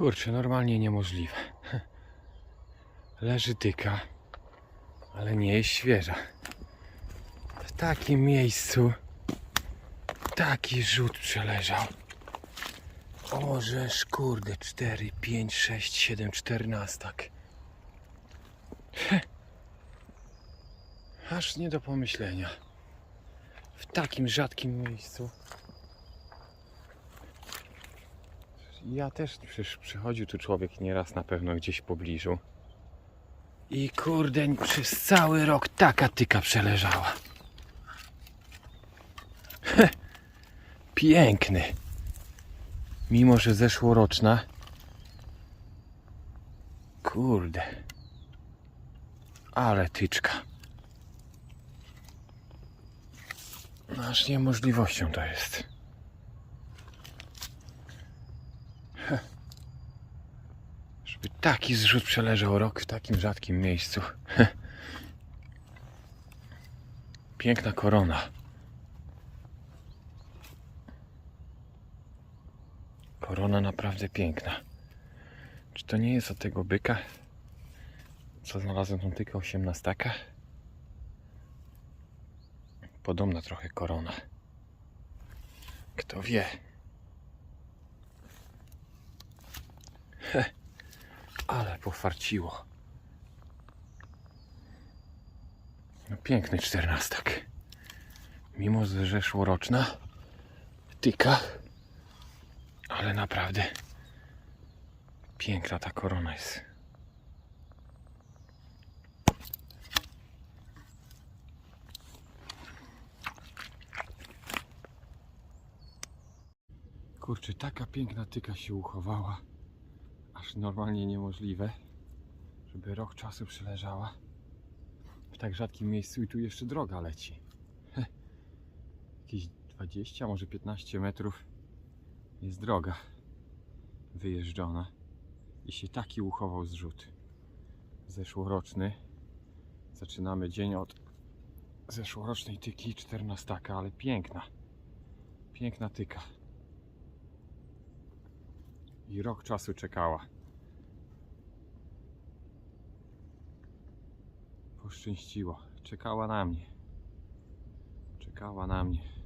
Kurczę, normalnie niemożliwe. Leży tyka, ale nie jest świeża. W takim miejscu taki rzut przeleżał. Orzesz, kurde, 4, 5, 6, 7, 14. Heh. Aż nie do pomyślenia. W takim rzadkim miejscu. Ja też przecież przychodził tu człowiek nieraz na pewno gdzieś w pobliżu. I kurde, przez cały rok taka tyka przeleżała. Piękny. Mimo, że zeszłoroczna. Kurde. Ale tyczka. Aż niemożliwością to jest. Żeby taki zrzut przeleżał rok w takim rzadkim miejscu. Piękna korona. Korona naprawdę piękna. Czy to nie jest od tego byka? Co znalazłem tą tykę osiemnastaka? Podobna trochę korona. Kto wie? Heh, pofarciło. No piękny czternastak. Mimo, że zeszłoroczna tyka, ale naprawdę piękna ta korona jest. Kurczę, taka piękna tyka się uchowała. Aż normalnie niemożliwe, żeby rok czasu przeleżała w tak rzadkim miejscu i tu jeszcze droga leci. Jakieś 20, może 15 metrów jest droga wyjeżdżona i się taki uchował zrzut zeszłoroczny. Zaczynamy dzień od zeszłorocznej tyki 14, ale piękna. Piękna tyka. I rok czasu czekała. Poszczęściło. Czekała na mnie. Czekała na mnie.